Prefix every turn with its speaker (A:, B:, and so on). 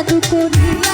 A: জাদু করি